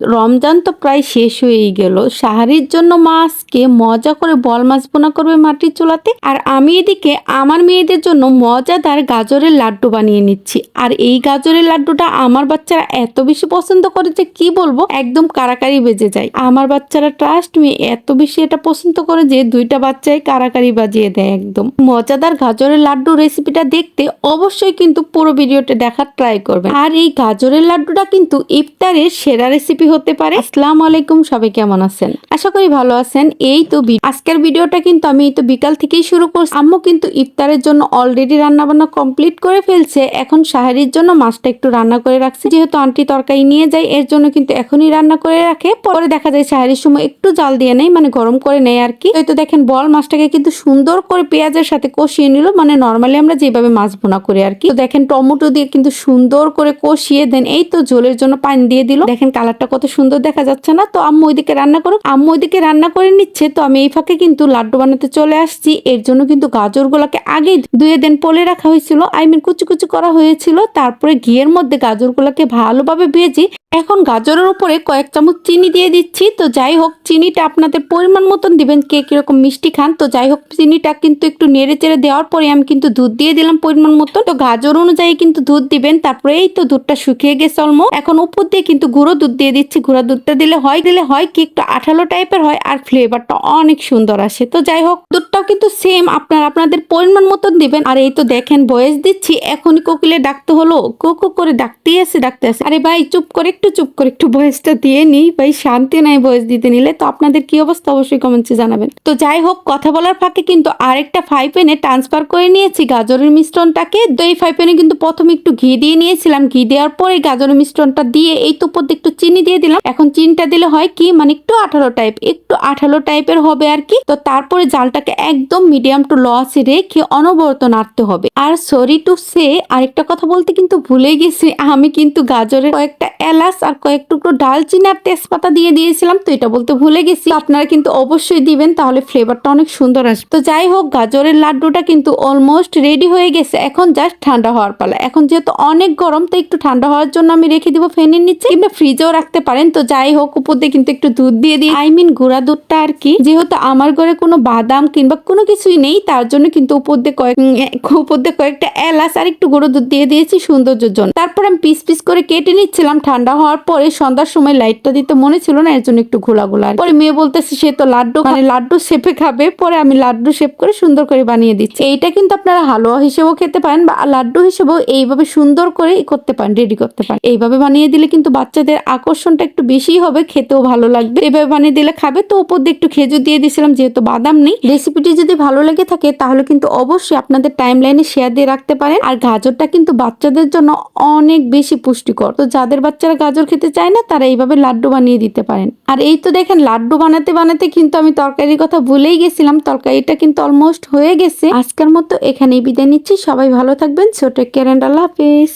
রমজান তো প্রায় শেষ হয়েই গেল। সাহারির জন্য মা আজকে মজা করে বল মাছ বোনা করবে মাটির চুলাতে। আর আমি এদিকে আমার মেয়েদের জন্য মজাদার গাজরের লাড্ডু বানিয়ে নিচ্ছি। আর এই গাজরের লাড্ডুটা আমার বাচ্চারা এত বেশি পছন্দ করে যে কি বলব, একদম কারাকারি বেজে যায়। আমার বাচ্চারা ট্রাস্ট মি এত বেশি এটা পছন্দ করে যে দুইটা বাচ্চাই কারাকারি বাজিয়ে দেয় একদম। মজাদার গাজরের লাড্ডু রেসিপিটা দেখতে অবশ্যই কিন্তু পুরো ভিডিওটা দেখার ট্রাই করবেন। আর এই গাজরের লাড্ডুটা কিন্তু ইফতারের সেরা রেসিপি হতে পারে। আসসালামু আলাইকুম, সবাই কেমন আছেন? আশা করি ভালো আছেন। এই তো আজকের ভিডিওটা কিন্তু আমি এই তো বিকাল থেকেই শুরু করছি। আম্মু কিন্তু ইফতারের জন্য অলরেডি রান্না বান্না কমপ্লিট করে ফেলছে। এখন সাহারির জন্য মাছটা একটু রান্না করে রাখছে। যেহেতু আন্টি তরকারি নিয়ে যায়, এর জন্য কিন্তু এখনই রান্না করে রাখে। পরে দেখা যায় সাহারির সময় একটু জাল দিয়ে নেয় মানে গরম করে নেয় আর কি। এই তো দেখেন, বল মাছটাকে কিন্তু সুন্দর করে পেঁয়াজের সাথে কষিয়ে নিল। মানে নর্মালি আমরা যেভাবে মাছ ভুনা করি আর কি। তো দেখেন, টমেটো দিয়ে কিন্তু সুন্দর করে কষিয়ে দেন। এই তো ঝোলের জন্য পানি দিয়ে দিল। দেখেন কালারটা কত সুন্দর দেখা যাচ্ছে না? তো আম্মু ওইদিকে রান্না করুক। আম্মু ওইদিকে রান্না করে নিচ্ছে। তো আমি এই ফাঁকে কিন্তু লাড্ডু বানাতে চলে আসছি। এর জন্য কিন্তু গাজরগুলোকে আগেই দুয়ে দিন পলে রাখা হয়েছিল। আই মিন কুচি কুচি করা হয়েছিল। তারপরে ঘিয়ের মধ্যে গাজরগুলোকে ভালোভাবে ভেজে এখন গাজরের উপরে কয়েক চামচ চিনি দিয়ে দিচ্ছি। তো যাই হোক, চিনিটা আপনাদের পরিমাণ মতন দিবেন, কে কীরকম মিষ্টি খান। তো যাই হোক, চিনিটা কিন্তু একটু নেড়ে চেড়ে দেওয়ার পরে আমি কিন্তু দুধ দিয়ে দিলাম পরিমাণ মতন। তো গাজর অনুযায়ী কিন্তু দুধ দিবেন, তারপরে এই তো দুধটা শুকিয়ে গেছে অলমো এখন উপর দিয়ে কিন্তু গুঁড়ো দুধ দিয়ে দিচ্ছি। গুঁড়ো দুধটা দিলে হয় দিলে হয় কি একটু আঠালো টাইপের হয় আর ফ্লেভারটা অনেক সুন্দর আসে। তো যাই হোক, দুধটাও কিন্তু সেম আপনার আপনাদের পরিমাণ মতন দিবেন। আর এই তো দেখেন, বয়স দিচ্ছি। এখনই কোকিলে ডাকতে হলো। কুকু করে ডাকতেই আছে ডাকতে আছে আরে ভাই, চুপ করে একটু চুপ করে একটু বয়সটা দিয়ে নিই। ভাই, শান্তি নাই বয়স দিতে নিলে। তো আপনাদের কি অবস্থা? অবশ্যই কমেন্টসে জানাবেন। তো যাই হোক, কথা বলার ফাঁকে কিন্তু আরেকটা ফ্রাই প্যানে ট্রান্সফার করে নিয়েছি গাজরের মিশ্রণটাকে। তো এই ফ্রাই প্যানে কিন্তু প্রথমে একটু ঘি দিয়ে নিয়েছিলাম। ঘি দেওয়ার পরে গাজরের মিশ্রণটা দিয়ে এই তো উপর একটু চিনি দিয়ে দিলাম। এখন চিনিটা দিলে হয় কি? মানে একটু আঠালো টাইপ একটু আঠালো টাইপের হবে আর কি। তো তারপরে জালটাকে একদম মিডিয়াম টু লো রেখে অনবরত নাড়তে হবে। আর সরি টু সে আরেকটা কথা বলতে কিন্তু ভুলে গেছি। আমি কিন্তু গাজরের কয়েকটা এলাচ আর কয়েক টুকরো ডালচিনি আর তেজপাতা দিয়ে দিয়েছিলাম। তো এটা বলতে ভুলে গেছি। আপনারা কিন্তু অবশ্যই দিবেন, তাহলে ফ্লেভারটা অনেক সুন্দর আসবে। তো যাই হোক, গাজরের লাড্ডুটা কিন্তু অলমোস্ট রেডি হয়ে গেছে। এখন জাস্ট ঠান্ডা হওয়ার পালা। এখন যেহেতু অনেক গরম, তো একটু ঠান্ডা হওয়ার জন্য আমি রেখে দিব ফ্যানের নিচে কিংবা ফ্রিজেও রাখতে পারেন। তো যাই হোক, উপর দিয়ে কিন্তু একটু দুধ দিয়ে দিই। আই মিন গুঁড়া দুধটা আর কি, যেহেতু আমার ঘরে কোনো বাদাম কিংবা কোনো কিছুই নেই, তার জন্য কিন্তু উপর দিয়ে কয়েক উপর দিয়ে কয়েকটা এলাচ আর একটু গুঁড়ো দুধ দিয়ে দিয়েছি সৌন্দর্যের জন্য। তারপর আমি পিস পিস করে কেটে নিচ্ছিলাম ঠান্ডা হওয়ার পরে সন্ধ্যার সময় লাইটটা দিতে মনে ছিল না, এর জন্য একটু ঘোলা ঘোলা পরে মেয়ে বলতেছে, সে তো লাড্ডু মানে লাড্ডু শেপে খাবে, পরে আমি লাড্ডু শেপ করে সুন্দর করে বানিয়ে দিচ্ছি। এইটা কিন্তু আপনারা হালুয়া হিসেবেও খেতে পারেন বা লাড্ডু হিসেবেও এইভাবে সুন্দর করে করতে পারেন রেডি করতে পারেন। এইভাবে বানিয়ে দিলে কিন্তু বাচ্চাদের আকর্ষণটা একটু বেশি হবে, খেতেও ভালো লাগবে। এইভাবে বানিয়ে দিলে খাবে। তো উপর দিয়ে একটু খেজুর দিয়ে দিয়েছিলাম, যেহেতু বাদাম নেই। রেসিপিটি যদি ভালো লেগে থাকে, তাহলে কিন্তু অবশ্যই আপনাদের টাইম লাইনে শেয়ার দিয়ে রাখতে পারেন। আর গাজরটা কিন্তু বাচ্চাদের জন্য অনেক বেশি পুষ্টিকর। তো যাদের বাচ্চারা গাজর খেতে চায় না, তারা এইভাবে লাড্ডু বানিয়ে দিতে পারেন। আর এই তো দেখেন, লাড্ডু বানাতে বানাতে কিন্তু আমি তরকারির কথা ভুলেই গেছিলাম, তরকারিটা কিন্তু অলমোস্ট হয়ে গেছে। আজকের মতো এখানেই বিদায় নিচ্ছি, সবাই ভালো থাকবেন, ছোট আল্লাহ হাফিজ।